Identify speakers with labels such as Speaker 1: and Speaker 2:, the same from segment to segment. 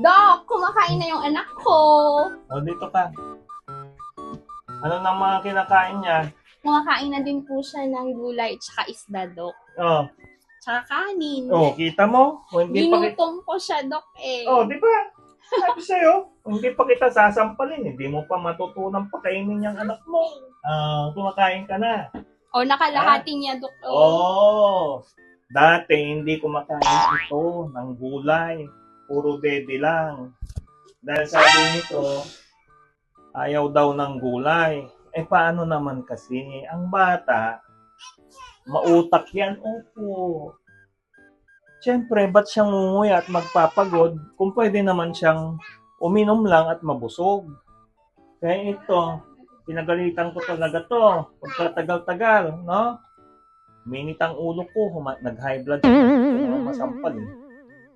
Speaker 1: Dok, kumakain na yung anak ko.
Speaker 2: O, dito ka. Ano nang mga kinakain niya?
Speaker 1: Kumakain na din po siya ng gulay tsaka isda, Dok.
Speaker 2: Oh,
Speaker 1: Tsaka kanin.
Speaker 2: oh kita mo? O, hindi pa kita...
Speaker 1: Ginutom ko siya, Dok, eh.
Speaker 2: Oh, di ba? Sabi sa'yo, hindi pa kita sasampalin. Hindi mo pa matutunang pakainin yung anak mo. Ah, kumakain ka na.
Speaker 1: O, nakalahati niya, Dok. Oh.
Speaker 2: Oh, dati hindi kumakain ito ng gulay. Puro dede lang. Dahil sabi nito, ayaw daw ng gulay. Eh paano naman kasi, ang bata, mautak yan, opo. Siyempre, ba't siyang ngunguya at magpapagod kung pwede naman siyang uminom lang at mabusog? Kaya ito, pinagalitan ko talaga to. Pagkatagal-tagal, no? Minit ang ulo ko, huma- nag-high blood siya. Masampal eh.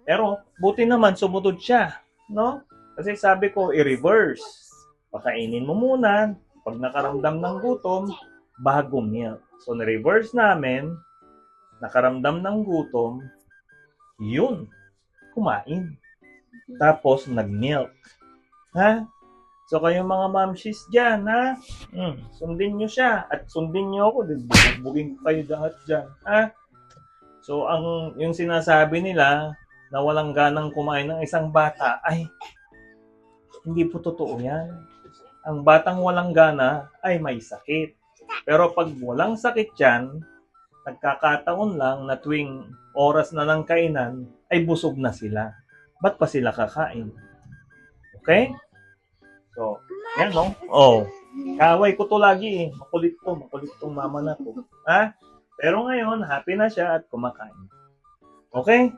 Speaker 2: Pero, buti naman, sumunod siya, no? Kasi sabi ko, i-reverse. Pakainin mo muna, pag nakaramdam ng gutom, bago milk. So, na-reverse namin, nakaramdam ng gutom, yun, kumain. Tapos, nag-milk. Ha? So, kayong mga mamshis dyan, ha? Mm, sundin nyo siya. At sundin nyo ako. Bubugin ko kayo lahat dyan. Ha? So, ang yung sinasabi nila na walang ganang kumain ng isang bata, ay, hindi po totoo yan. Ang batang walang gana ay may sakit. Pero pag walang sakit yan, nagkakataon lang na tuwing oras na ng kainan, ay busog na sila. Ba't pa sila kakain? Okay? So, yan no? Oh. Kaway ko to lagi eh. Makulit to. Makulit tong mama na to. Ha? Pero ngayon, happy na siya at kumakain. Okay?